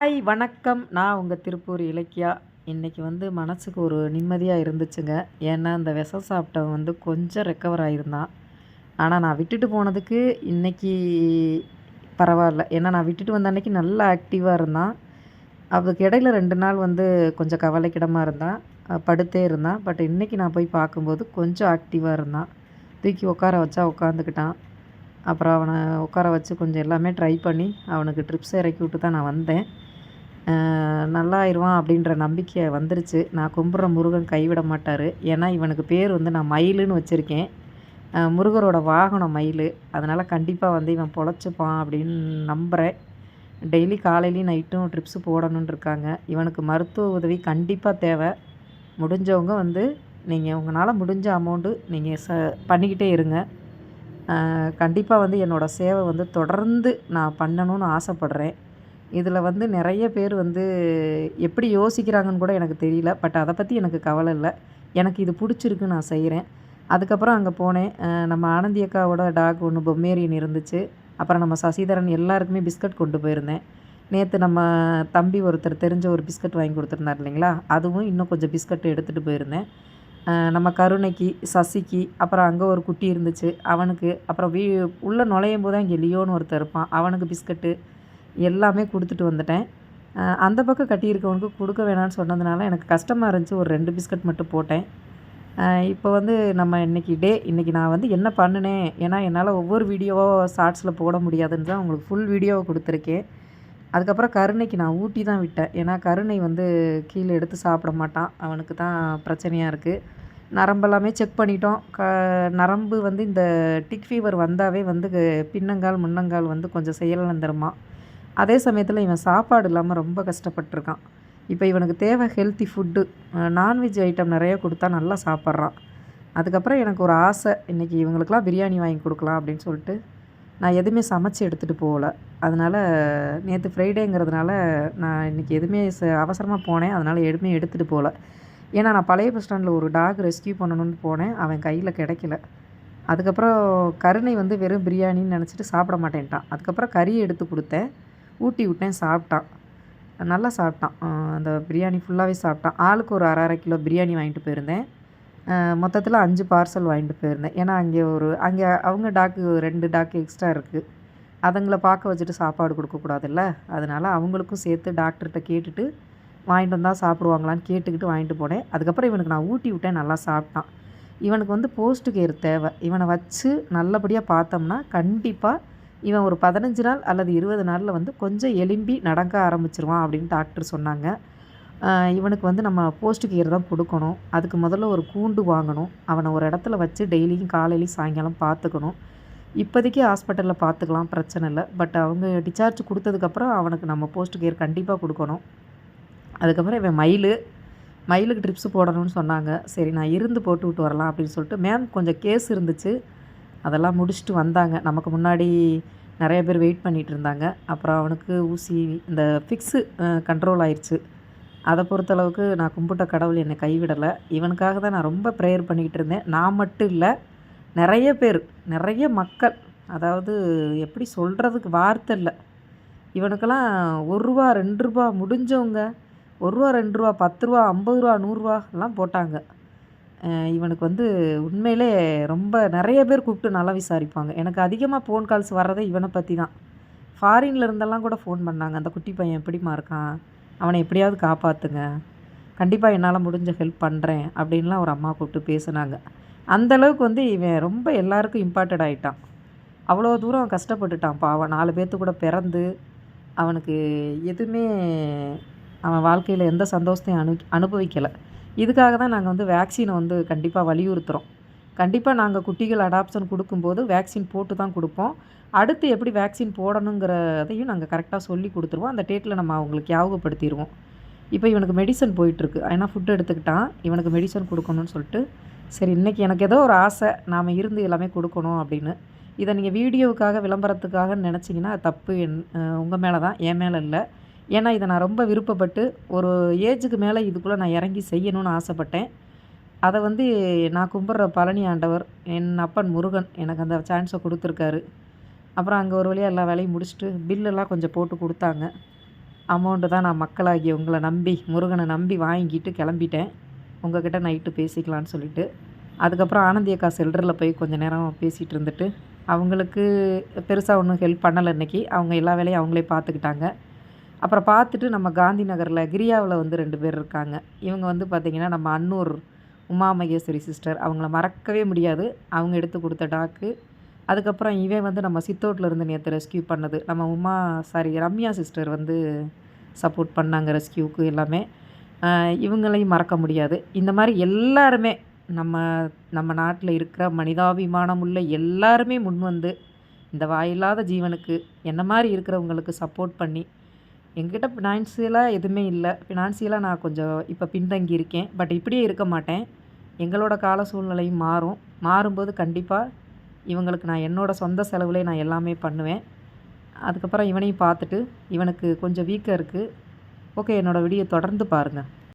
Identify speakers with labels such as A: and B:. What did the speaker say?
A: Hi வணக்கம். நான் உங்கள் திருப்பூர் இலக்கியா. இன்றைக்கி வந்து மனசுக்கு ஒரு நிம்மதியாக இருந்துச்சுங்க. ஏன்னா இந்த விஷம் சாப்பிட்டவன் வந்து கொஞ்சம் ரெக்கவர் ஆகியிருந்தான் ஆனால் நான் விட்டுட்டு போனதுக்கு இன்றைக்கி பரவாயில்ல. ஏன்னா நான் விட்டுட்டு வந்த அன்றைக்கி நல்லா ஆக்டிவாக இருந்தான். அதுக்கு இடையில ரெண்டு நாள் வந்து கொஞ்சம் கவலைக்கிடமாக இருந்தான். படுத்தே இருந்தான். பட் இன்றைக்கி நான் போய் பார்க்கும்போது கொஞ்சம் ஆக்டிவாக இருந்தான். தூக்கி உட்கார வச்சா உட்காந்துக்கிட்டான் அப்புறம் அவனை உட்கார வச்சு கொஞ்சம் எல்லாமே ட்ரை பண்ணி அவனுக்கு ட்ரிப்ஸ் இறக்கி விட்டு தான் நான் வந்தேன். நல்லாயிருவான் அப்படின்ற நம்பிக்கை வந்துருச்சு. நான் கும்பிட்ற முருகன் கைவிட மாட்டார். ஏன்னா இவனுக்கு பேர் வந்து நான் மயிலுன்னு வச்சுருக்கேன். முருகரோட வாகனம் மயில். அதனால் கண்டிப்பாக வந்து இவன் பொழைச்சிப்பான் அப்படின்னு நம்புகிறேன் டெய்லி காலையிலையும் நைட்டும் ட்ரிப்ஸு போடணுன்னு இருக்காங்க. இவனுக்கு மருத்துவ உதவி கண்டிப்பாக தேவை. முடிஞ்சவங்க வந்து நீங்கள் உங்களால் முடிஞ்ச அமௌண்ட்டு நீங்கள் ச பண்ணிக்கிட்டே இருங்க. கண்டிப்பாக வந்து என்னோடய சேவை வந்து தொடர்ந்து நான் பண்ணணும்னு ஆசைப்பட்றேன். இதில் வந்து நிறைய பேர் வந்து எப்படி யோசிக்கிறாங்கன்னு கூட எனக்கு தெரியல. பட் அதை பற்றி எனக்கு கவலை இல்லை. எனக்கு இது பிடிச்சிருக்கு நான் செய்கிறேன். அதுக்கப்புறம் அங்கே போனேன். நம்ம ஆனந்தி அக்காவோட டாக் ஒன்று பொம்மேரியன் இருந்துச்சு. அப்புறம் நம்ம சசிதரன் எல்லாருக்குமே பிஸ்கட் கொண்டு போயிருந்தேன். நேற்று நம்ம தம்பி ஒருத்தர் தெரிஞ்ச ஒரு பிஸ்கட் வாங்கி கொடுத்துருந்தார் இல்லைங்களா? அதுவும் இன்னும் கொஞ்சம் பிஸ்கட் எடுத்துகிட்டு போயிருந்தேன். நம்ம கருணைக்கு சசிக்கு அப்புறம் அங்கே ஒரு குட்டி இருந்துச்சு. அவனுக்கு அப்புறம் வீ உள்ளே நுழையும் போது இங்கே லியோன்னு ஒருத்தர் இருப்பான். அவனுக்கு பிஸ்கட்டு எல்லாமே கொடுத்துட்டு வந்துட்டேன். அந்த பக்கம் கட்டியிருக்கவனுக்கு கொடுக்க வேணாம்னு சொன்னதுனால எனக்கு கஷ்டமாக இருந்துச்சு. ஒரு ரெண்டு பிஸ்கட் மட்டும் போட்டேன். இப்போ வந்து நம்ம இன்றைக்கி டே இன்றைக்கி நான் வந்து என்ன பண்ணினேன் ஏன்னா என்னால் ஒவ்வொரு வீடியோவாக ஷார்ட்ஸில் போட முடியாதுன்னு தான் உங்களுக்கு ஃபுல் வீடியோவை கொடுத்துருக்கேன். அதுக்கப்புறம் கருணைக்கு நான் ஊட்டி தான் விட்டேன். ஏன்னா கருணை வந்து கீழே எடுத்து சாப்பிட மாட்டான். அவனுக்கு தான் பிரச்சனையாக இருக்குது நரம்பெல்லாமே செக் பண்ணிட்டோம். க நரம்பு வந்து இந்த டிக் ஃபீவர் வந்தாவே வந்து க- பின்னங்கால் முன்னங்கால் வந்து கொஞ்சம் செயலந்துருமா அதே சமயத்தில் இவன் சாப்பாடு இல்லாமல் ரொம்ப கஷ்டப்பட்டிருக்கான். இப்போ இவனுக்கு தேவை ஹெல்த்தி ஃபுட்டு நான்வெஜ் ஐட்டம் நிறைய கொடுத்தா நல்லா சாப்பிட்றான். அதுக்கப்புறம் எனக்கு ஒரு ஆசை இன்றைக்கி இவங்களுக்கெல்லாம் பிரியாணி வாங்கி கொடுக்கலாம் அப்படின்னு சொல்லிட்டு நான் எதுவுமே சமைச்சு எடுத்துகிட்டு போகல. அதனால் நேற்று ஃப்ரைடேங்கிறதுனால நான் இன்றைக்கி எதுவுமே ச அவசரமாக போனேன். அதனால் எதுவுமே எடுத்துகிட்டு போகல. ஏன்னா நான் பழைய பஸ் ஸ்டாண்டில் ஒரு டாக் ரெஸ்க்யூ பண்ணணும்னு போனேன். அவன் கையில் கிடைக்கல. அதுக்கப்புறம் கருணை வந்து வெறும் பிரியாணின்னு நினச்சிட்டு சாப்பிட மாட்டேன்ட்டான். அதுக்கப்புறம் கறி எடுத்து கொடுத்தேன். ஊட்டி விட்டேன் சாப்பிட்டான். நல்லா சாப்பிட்டான். அந்த பிரியாணி ஃபுல்லாகவே சாப்பிட்டான். ஆளுக்கு ஒரு அரை அரை கிலோ பிரியாணி வாங்கிட்டு போயிருந்தேன். மொத்தத்தில் அஞ்சு பார்சல் வாங்கிட்டு போயிருந்தேன். ஏன்னா அங்கே ஒரு அங்கே அவங்க டாக்கு ரெண்டு டாக்கு எக்ஸ்ட்ரா இருக்குது அதுங்களை பார்க்க வச்சுட்டு சாப்பாடு கொடுக்கக்கூடாதுல்ல அதனால் அவங்களுக்கும் சேர்த்து டாக்டர்கிட்ட கேட்டுட்டு வாங்கிட்டு வந்தால் சாப்பிடுவாங்களான்னு கேட்டுக்கிட்டு வாங்கிட்டு போனேன். அதுக்கப்புறம் இவனுக்கு நான் ஊட்டி விட்டேன் நல்லா சாப்பிட்டான். இவனுக்கு வந்து போஸ்ட் கேர் தேவை. இவனை வச்சு நல்லபடியாக பார்த்தோம்னா கண்டிப்பாக இவன் ஒரு பதினஞ்சு நாள் அல்லது இருபது நாளில் வந்து கொஞ்சம் எலும்பி நடக்க ஆரம்பிச்சிருவான் அப்படின்னு டாக்டர் சொன்னாங்க. இவனுக்கு வந்து நம்ம போஸ்ட் கேர் தான் கொடுக்கணும். அதுக்கு முதல்ல ஒரு கூண்டு வாங்கணும். அவனை ஒரு இடத்துல வச்சு டெய்லியும் காலையிலையும் சாயங்காலம் பார்த்துக்கணும். இப்போதைக்கு ஹாஸ்பிட்டலில் பார்த்துக்கலாம் பிரச்சனை இல்லை. பட் அவங்க டிஸ்சார்ஜ் கொடுத்ததுக்கப்புறம் அவனுக்கு நம்ம போஸ்ட் கேர் கண்டிப்பாக கொடுக்கணும். அதுக்கப்புறம் இவன் மயில் மயிலுக்கு ட்ரிப்ஸ் போடணும்னு சொன்னாங்க. சரி நான் இருந்து போட்டு விட்டு வரலாம் அப்படின்னு சொல்லிட்டு மேம் கொஞ்சம் கேஸ் இருந்துச்சு. அதெல்லாம் முடிச்சுட்டு வந்தாங்க. நமக்கு முன்னாடி நிறைய பேர் வெயிட் பண்ணிகிட்டு இருந்தாங்க. அப்புறம் அவனுக்கு ஊசி இந்த ஃபிக்ஸு கண்ட்ரோல் ஆயிடுச்சு அதை பொறுத்தளவுக்கு நான் கும்பிட்ட கடவுள் என்னை கைவிடலை. இவனுக்காக தான் நான் ரொம்ப ப்ரேயர் பண்ணிக்கிட்டு இருந்தேன். நான் மட்டும் இல்லை நிறைய பேர் நிறைய மக்கள் அதாவது எப்படி சொல்கிறதுக்கு வார்த்தை இல்லை. இவனுக்கெல்லாம் ஒரு ரூபா ரெண்டு ரூபா முடிஞ்சவங்க ஒரு ரூபா ரெண்டு ரூபா பத்து ரூபா ஐம்பது ரூபா நூறுரூவா எல்லாம் போட்டாங்க. இவனுக்கு வந்து உண்மையிலே ரொம்ப நிறைய பேர் கூப்பிட்டு நல்லா விசாரிப்பாங்க. எனக்கு அதிகமாக ஃபோன் கால்ஸ் வர்றதே இவனை பற்றி தான் ஃபாரின்ல இருந்தெல்லாம் கூட ஃபோன் பண்ணாங்க. அந்த குட்டி பையன் எப்படிம்மா இருக்கான்? அவனை எப்படியாவது காப்பாற்றுங்க கண்டிப்பாக என்னால் முடிஞ்ச ஹெல்ப் பண்ணுறேன் அப்படின்லாம் ஒரு அம்மா கூப்பிட்டு பேசுனாங்க. அந்தளவுக்கு வந்து இவன் ரொம்ப எல்லாருக்கும் இம்பார்ட்டட் ஆகிட்டான் அவ்வளோ தூரம் கஷ்டப்பட்டுட்டான். பாவம் நாலு பேர்த்து கூட பிறந்து அவனுக்கு எதுவுமே அவன் வாழ்க்கையில் எந்த சந்தோஷத்தையும் அனு அனுபவிக்கலை. இதுக்காக தான் நாங்கள் வந்து வேக்சினை வந்து கண்டிப்பாக வலியுறுத்துகிறோம் கண்டிப்பாக நாங்கள் குட்டிகள் அடாப்ஷன் கொடுக்கும்போது வேக்சின் போட்டு தான் கொடுப்போம். அடுத்து எப்படி வேக்சின் போடணுங்கிறதையும் நாங்கள் கரெக்டாக சொல்லி கொடுத்துருவோம். அந்த டேட்டில் நம்ம அவங்களுக்கு ஞாபகப்படுத்திடுவோம் இப்போ இவனுக்கு மெடிசன் போயிட்டுருக்கு. ஏன்னா ஃபுட் எடுத்துக்கிட்டான். இவனுக்கு மெடிசன் கொடுக்கணும்னு சொல்லிட்டு சரி இன்றைக்கி எனக்கு ஏதோ ஒரு ஆசை நாம் இருந்து எல்லாமே கொடுக்கணும் அப்படின்னு. இதை நீங்கள் வீடியோவுக்காக விளம்பரத்துக்காக நினச்சிங்கன்னா தப்பு என் உங்கள் மேலே தான் என் மேலே இல்லை. ஏன்னா இதை நான் ரொம்ப விருப்பப்பட்டு ஒரு ஏஜுக்கு மேலே இதுக்குள்ளே நான் இறங்கி செய்யணும்னு ஆசைப்பட்டேன். அதை வந்து நான் கும்பிட்ற பழனி ஆண்டவர் என் அப்பன் முருகன் எனக்கு அந்த சான்ஸை கொடுத்துருக்காரு. அப்புறம் அங்கே ஒரு வழியாக எல்லா வேலையும் முடிச்சுட்டு பில்லெல்லாம் கொஞ்சம் போட்டு கொடுத்தாங்க. அமௌண்ட்டு தான் நான் மக்களாகி உங்களை நம்பி முருகனை நம்பி வாங்கிட்டு கிளம்பிட்டேன். உங்ககிட்ட நைட்டு பேசிக்கலான்னு சொல்லிட்டு. அதுக்கப்புறம் ஆனந்தியக்கா செல்டரில் போய் கொஞ்சம் நேரம் பேசிகிட்டு இருந்துட்டு அவங்களுக்கு பெருசாக ஒன்றும் ஹெல்ப் பண்ணலை இன்றைக்கி அவங்க எல்லா வேலையும் அவங்களே பார்த்துக்கிட்டாங்க. அப்புறம் பார்த்துட்டு நம்ம காந்தி நகரில் கிரியாவில் வந்து ரெண்டு பேர் இருக்காங்க. இவங்க வந்து பார்த்திங்கன்னா நம்ம அன்னூர் உமா மகேஸ்வரி சிஸ்டர். அவங்கள மறக்கவே முடியாது. அவங்க எடுத்து கொடுத்த டாக்கு. அதுக்கப்புறம் இவன் வந்து நம்ம சித்தோட்டில் இருந்து நேற்று ரெஸ்கியூ பண்ணது. நம்ம உமா சாரி ரம்யா சிஸ்டர் வந்து சப்போர்ட் பண்ணாங்க ரெஸ்கியூக்கு எல்லாமே. இவங்களையும் மறக்க முடியாது. இந்த மாதிரி எல்லாருமே நம்ம நம்ம நாட்டில் இருக்கிற மனிதாபிமானம் உள்ள எல்லாருமே முன் வந்து இந்த வாயில்லாத ஜீவனுக்கு என்ன மாதிரி இருக்கிறவங்களுக்கு சப்போர்ட் பண்ணி எங்கிட்ட ஃபினான்சியலாக எதுவுமே இல்லை. ஃபினான்சியலாக நான் கொஞ்சம் இப்போ பின்தங்கி இருக்கேன் பட் இப்படியே இருக்க மாட்டேன். எங்களோட கால சூழ்நிலையும் மாறும். மாறும்போது கண்டிப்பாக இவங்களுக்கு நான் என்னோடய சொந்த செலவுலே நான் எல்லாமே பண்ணுவேன். அதுக்கப்புறம் இவனையும் பார்த்துட்டு இவனுக்கு கொஞ்சம் வீக்காக இருக்குது ஓகே என்னோடய வீடியோ தொடர்ந்து பாருங்கள்